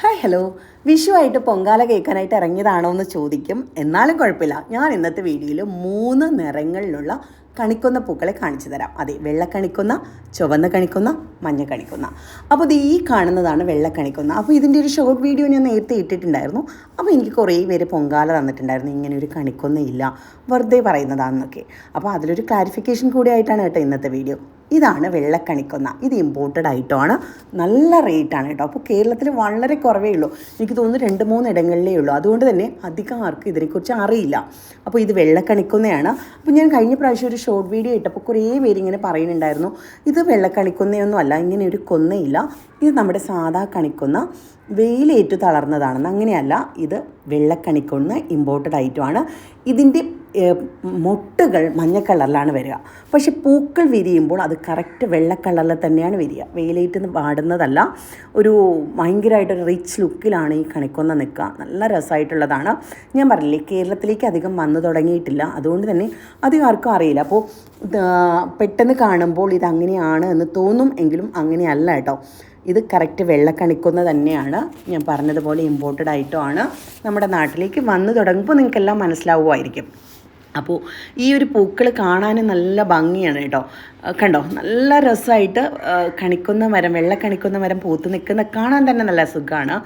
Hi hello വിഷുവായിട്ട് Pongala കേൾക്കാനായിട്ട് ഇറങ്ങിയതാണോ എന്ന് ചോദിക്കും. എന്നാലും കുഴപ്പമില്ല. ഞാൻ ഇന്നത്തെ വീഡിയോയിൽ മൂന്ന് നിറങ്ങളിലുള്ള കണിക്കുന്ന പൂക്കളെ കാണിച്ചു തരാം. അതെ വെള്ളക്കണിക്കുന്ന ചുവന്ന കണിക്കുന്ന മഞ്ഞ കണിക്കുന്ന. അപ്പോൾ ഇത് ഈ കാണുന്നതാണ് വെള്ളക്കണിക്കുന്ന. അപ്പോൾ ഇതിന്റെ ഒരു ഷോർട്ട് വീഡിയോ ഞാൻ നേരത്തെ ഇട്ടിട്ടുണ്ടായിരുന്നു. അപ്പോൾ എനിക്ക് കുറേ പേര് പൊങ്കാല തന്നിട്ടുണ്ടായിരുന്നു. ഇങ്ങനെ ഒരു കണിക്കൊന്നും ഇല്ല വെറുതെ പറയുന്നതാണെന്നൊക്കെ അപ്പോൾ അതിലൊരു ക്ലാരിഫിക്കേഷൻ കൂടി ആയിട്ടാണ് കേട്ടോ ഇന്നത്തെ വീഡിയോ ഇതാണ് വെള്ളക്കണിക്കൊന്ന. ഇത് ഇമ്പോർട്ടഡ് ആയിട്ടാണ്. നല്ല റേറ്റാണ് കേട്ടോ. അപ്പോൾ കേരളത്തിൽ വളരെ കുറവേ ഉള്ളൂ. എനിക്ക് തോന്നുന്നു രണ്ട് മൂന്ന് ഇടങ്ങളിലേ ഉള്ളൂ. അതുകൊണ്ട് തന്നെ അധികം ആർക്കും ഇതിനെക്കുറിച്ച് അറിയില്ല. അപ്പോൾ ഇത് വെള്ളക്കണിക്കൊന്നയാണ്. അപ്പോൾ ഞാൻ കഴിഞ്ഞ പ്രാവശ്യം ഒരു ഷോർട്ട് വീഡിയോ ഇട്ടപ്പോൾ കുറേ പേര് ഇങ്ങനെ പറയുന്നുണ്ടായിരുന്നു. ഇത് വെള്ളക്കണിക്കൊന്നയൊന്നും അല്ല. ഇങ്ങനെ ഒരു കൊന്നയില്ല. ഇത് നമ്മുടെ സാധാ കണിക്കൊന്ന. വെയിലേറ്റു തളർന്നതാണെന്ന്. അങ്ങനെയല്ല. ഇത് വെള്ളക്കണിക്കൊന്ന് ഇമ്പോർട്ടഡ് ഐറ്റമാണ് ഇതിന്റെ മൊട്ടുകൾ മഞ്ഞ കളറിലാണ് വരിക. പക്ഷെ പൂക്കൾ വിരിയുമ്പോൾ അത് കറക്റ്റ് വെള്ള കളറിൽ തന്നെയാണ് വരിക. വെയിലേറ്റ് പാടുന്നതല്ല ഒരു ഭയങ്കരമായിട്ടൊരു റിച്ച് ലുക്കിലാണ് ഈ കണിക്കൊന്ന നിൽക്കുക. നല്ല രസമായിട്ടുള്ളതാണ്. ഞാൻ പറഞ്ഞില്ലേ കേരളത്തിലേക്ക് അധികം വന്നു തുടങ്ങിയിട്ടില്ല. അതുകൊണ്ട് തന്നെ അധികം ആർക്കും അറിയില്ല. അപ്പോൾ പെട്ടെന്ന് കാണുമ്പോൾ ഇത് അങ്ങനെയാണ് എന്ന് തോന്നും എങ്കിലും അങ്ങനെയല്ല കേട്ടോ. ഇത് കറക്റ്റ് വെള്ളക്കണിക്കുന്ന തന്നെയാണ്. ഞാൻ പറഞ്ഞതുപോലെ ഇമ്പോർട്ടഡ് ആയിട്ടുമാണ് നമ്മുടെ നാട്ടിലേക്ക് വന്നു തുടങ്ങുമ്പോൾ നിങ്ങൾക്കെല്ലാം മനസ്സിലാവുമായിരിക്കും. അപ്പോൾ ഈ ഒരു പൂക്കൾ കാണാൻ നല്ല ഭംഗിയാണ് കേട്ടോ. കണ്ടോ? നല്ല രസമായിട്ട് കണിക്കുന്ന മരം വെള്ള കണിക്കുന്ന മരം പൂത്ത് നിൽക്കുന്ന കാണാൻ തന്നെ നല്ല സുഖമാണ്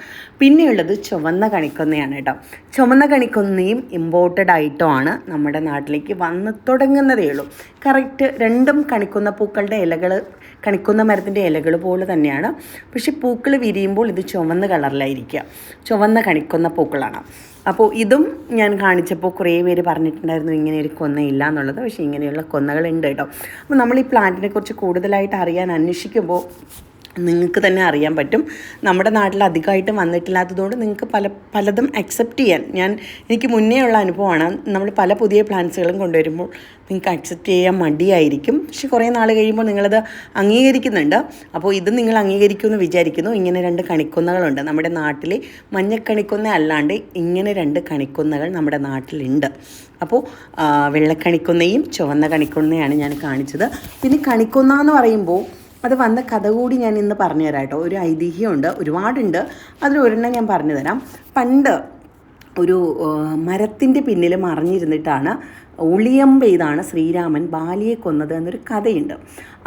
പിന്നെയുള്ളത് ചുവന്ന കണിക്കൊന്നയാണ് കേട്ടോ. ചുവന്ന കണിക്കൊന്നയും ഇമ്പോർട്ടഡ് ആയിട്ടുമാണ് നമ്മുടെ നാട്ടിലേക്ക് വന്ന് തുടങ്ങുന്നതേ ഉള്ളൂ. കറക്റ്റ് രണ്ടും കണിക്കുന്ന പൂക്കളുടെ ഇലകൾ കണിക്കുന്ന മരത്തിന്റെ ഇലകൾ പോലെ തന്നെയാണ്. പക്ഷേ പൂക്കൾ വിരിയുമ്പോൾ ഇത് ചുവന്ന കളറിലായിരിക്കുക. ചുവന്ന കണിക്കുന്ന പൂക്കളാണ്. അപ്പോൾ ഇതും ഞാൻ കാണിച്ചപ്പോൾ കുറേ പേര് പറഞ്ഞിട്ടുണ്ടായിരുന്നു ഇങ്ങനെ ഒരു കൊന്നയില്ല എന്നുള്ളത്. പക്ഷേ ഇങ്ങനെയുള്ള കൊന്നകളുണ്ട് കേട്ടോ. അപ്പോൾ നമ്മൾ ഈ പ്ലാന്റിനെ കുറിച്ച് കൂടുതലായിട്ട് അറിയാൻ അന്വേഷിക്കുമ്പോൾ നിങ്ങൾക്ക് തന്നെ അറിയാൻ പറ്റും. നമ്മുടെ നാട്ടിൽ അധികമായിട്ടും വന്നിട്ടില്ലാത്തതുകൊണ്ട് നിങ്ങൾക്ക് പല പലതും അക്സെപ്റ്റ് ചെയ്യാൻ. ഞാൻ എനിക്ക് മുന്നേ ഉള്ള അനുഭവമാണ്. നമ്മൾ പല പുതിയ പ്ലാന്റ്സുകളും കൊണ്ടുവരുമ്പോൾ നിങ്ങൾക്ക് അക്സെപ്റ്റ് ചെയ്യാൻ മടിയായിരിക്കും. പക്ഷെ കുറേ നാൾ കഴിയുമ്പോൾ നിങ്ങളത് അംഗീകരിക്കുന്നുണ്ട്. അപ്പോൾ ഇത് നിങ്ങൾ അംഗീകരിക്കുമെന്ന് വിചാരിക്കുന്നു. ഇങ്ങനെ രണ്ട് കണിക്കൊന്നകളുണ്ട്. നമ്മുടെ നാട്ടിൽ മഞ്ഞക്കണിക്കൊന്ന അല്ലാണ്ട് ഇങ്ങനെ രണ്ട് കണിക്കൊന്നകൾ നമ്മുടെ നാട്ടിലുണ്ട്. അപ്പോൾ വെള്ളക്കണിക്കൊന്നയും ചുവന്ന കണിക്കൊന്നയാണ് ഞാൻ കാണിച്ചത്. പിന്നെ കണിക്കൊന്ന എന്ന് പറയുമ്പോൾ അത് വന്ന കഥ കൂടി ഞാൻ ഇന്ന് പറഞ്ഞു തരാം കേട്ടോ. ഒരു ഐതിഹ്യമുണ്ട് ഒരുപാടുണ്ട്. അതിൽ ഒരെണ്ണം ഞാൻ പറഞ്ഞു തരാം. പണ്ട് ഒരു മരത്തിന്റെ പിന്നിൽ മറിഞ്ഞിരുന്നിട്ടാണ് ഒളിയമ്പെയ്താണ് ശ്രീരാമൻ ബാലിയെ കൊന്നത് എന്നൊരു കഥയുണ്ട്.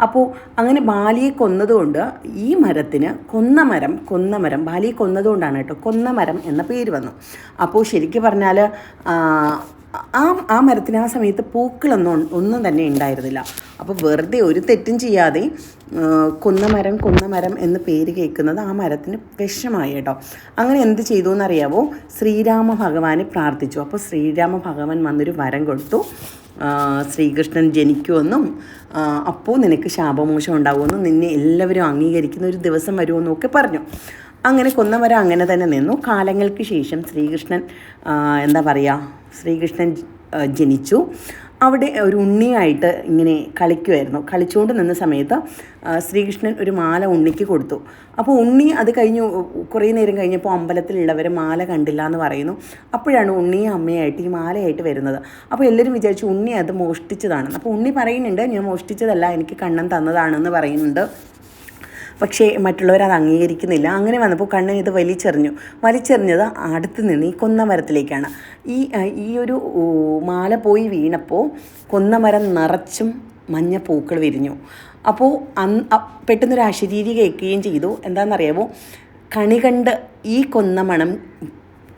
അപ്പോൾ അങ്ങനെ ബാലിയെ കൊന്നതുകൊണ്ട് ഈ മരത്തിന് കൊന്നമരം കൊന്നമരം ബാലിയെ കൊന്നതുകൊണ്ടാണ് കേട്ടോ കൊന്നമരം എന്ന പേര് വന്നു അപ്പോൾ ശരിക്കും പറഞ്ഞാൽ ആ ആ മരത്തിന് ആ സമയത്ത് പൂക്കളൊന്നും ഒന്നും തന്നെ ഉണ്ടായിരുന്നില്ല. അപ്പോൾ വെറുതെ ഒരു തെറ്റും ചെയ്യാതെ കൊന്ന മരം കൊന്ന മരം എന്ന് പേര് കേൾക്കുന്നത് ആ മരത്തിന് വിഷമായി കേട്ടോ. അങ്ങനെ എന്ത് ചെയ്തു എന്നറിയാവോ? ശ്രീരാമ ഭഗവാനെ പ്രാർത്ഥിച്ചു. അപ്പോൾ ശ്രീരാമ ഭഗവാൻ വന്നൊരു വരം കൊടുത്തു. ശ്രീകൃഷ്ണൻ ജനിക്കുമെന്നും അപ്പോൾ നിനക്ക് ശാപമോശം ഉണ്ടാകുമെന്നും നിന്നെ എല്ലാവരും അംഗീകരിക്കുന്ന ഒരു ദിവസം വരുമെന്നും ഒക്കെ പറഞ്ഞു. അങ്ങനെ കൊന്നവര അങ്ങനെ തന്നെ നിന്നു. കാലങ്ങൾക്ക് ശേഷം ശ്രീകൃഷ്ണൻ എന്താ പറയുക ശ്രീകൃഷ്ണൻ ജനിച്ചു. അവിടെ ഒരു ഉണ്ണിയായിട്ട് ഇങ്ങനെ കളിക്കുമായിരുന്നു കളിച്ചുകൊണ്ട് നിന്ന സമയത്ത് ശ്രീകൃഷ്ണൻ ഒരു മാല ഉണ്ണിക്ക് കൊടുത്തു. അപ്പോൾ ഉണ്ണി അത് കഴിഞ്ഞു കുറേ നേരം കഴിഞ്ഞപ്പോൾ അമ്പലത്തിലുള്ളവർ മാല കണ്ടില്ല എന്ന് പറയുന്നു. അപ്പോഴാണ് ഉണ്ണിയും അമ്മയായിട്ട് ഈ മാലയായിട്ട് വരുന്നത്. അപ്പോൾ എല്ലാവരും വിചാരിച്ചു ഉണ്ണി അത് മോഷ്ടിച്ചതാണെന്ന്. അപ്പോൾ ഉണ്ണി പറയുന്നുണ്ട് ഞാൻ മോഷ്ടിച്ചതല്ല എനിക്ക് കണ്ണൻ തന്നതാണെന്ന് പറയുന്നുണ്ട്. പക്ഷേ മറ്റുള്ളവർ അത് അംഗീകരിക്കുന്നില്ല. അങ്ങനെ വന്നപ്പോൾ കണ്ണൻ ഇത് വലിച്ചെറിഞ്ഞു. വലിച്ചെറിഞ്ഞത് അടുത്ത് നിന്ന് ഈ കൊന്നമരത്തിലേക്കാണ്. ഈ ഈ ഒരു മാല പോയി വീണപ്പോൾ കൊന്നമരം നിറച്ചും മഞ്ഞ പൂക്കൾ വിരിഞ്ഞു. അപ്പോൾ അന്ന് പെട്ടെന്നൊരു അശരീരി കേൾക്കുകയും ചെയ്തു. എന്താണെന്നറിയാമോ? കണി കണ്ട് ഈ കൊന്നമണം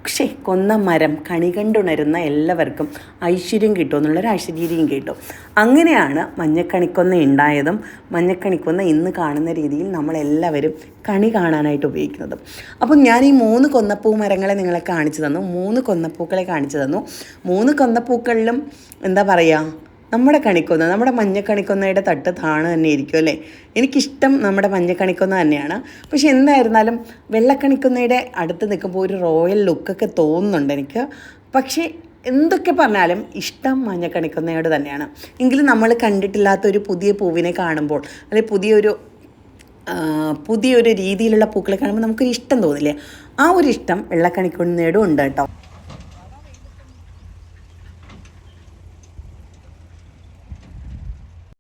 പക്ഷേ കൊന്ന മരം കണി കണ്ടുണരുന്ന എല്ലാവർക്കും ഐശ്വര്യം കിട്ടും എന്നുള്ളൊരു ഐശ്വര്യം കിട്ടും. അങ്ങനെയാണ് മഞ്ഞക്കണിക്കൊന്ന ഉണ്ടായതും മഞ്ഞക്കണിക്കൊന്ന ഇന്ന് കാണുന്ന രീതിയിൽ നമ്മളെല്ലാവരും കണി കാണാനായിട്ട് ഉപയോഗിക്കുന്നത്. അപ്പം ഞാൻ ഈ മൂന്ന് കൊന്നപ്പൂ മരങ്ങളെ നിങ്ങളെ കാണിച്ചു തന്നു മൂന്ന് കൊന്നപ്പൂക്കളെ കാണിച്ചു തന്നു. മൂന്ന് കൊന്നപ്പൂക്കളിലും എന്താ പറയുക നമ്മുടെ കണിക്കൊന്ന നമ്മുടെ മഞ്ഞക്കണിക്കൊന്നയുടെ തട്ട് താണ് തന്നെ ഇരിക്കും അല്ലേ? എനിക്കിഷ്ടം നമ്മുടെ മഞ്ഞക്കണിക്കൊന്ന തന്നെയാണ്. പക്ഷെ എന്തായിരുന്നാലും വെള്ളക്കണിക്കൊന്നയുടെ അടുത്ത് നിൽക്കുമ്പോൾ ഒരു റോയൽ ലുക്കൊക്കെ തോന്നുന്നുണ്ട് എനിക്ക്. പക്ഷേ എന്തൊക്കെ പറഞ്ഞാലും ഇഷ്ടം മഞ്ഞക്കണിക്കൊന്നയോട് തന്നെയാണ്. എങ്കിലും നമ്മൾ കണ്ടിട്ടില്ലാത്ത ഒരു പുതിയ പൂവിനെ കാണുമ്പോൾ അല്ലെങ്കിൽ പുതിയൊരു പുതിയൊരു രീതിയിലുള്ള പൂക്കളെ കാണുമ്പോൾ നമുക്കൊരു ഇഷ്ടം തോന്നില്ലേ? ആ ഒരു ഇഷ്ടം വെള്ളക്കണിക്കൊന്നയോടും ഉണ്ട് കേട്ടോ.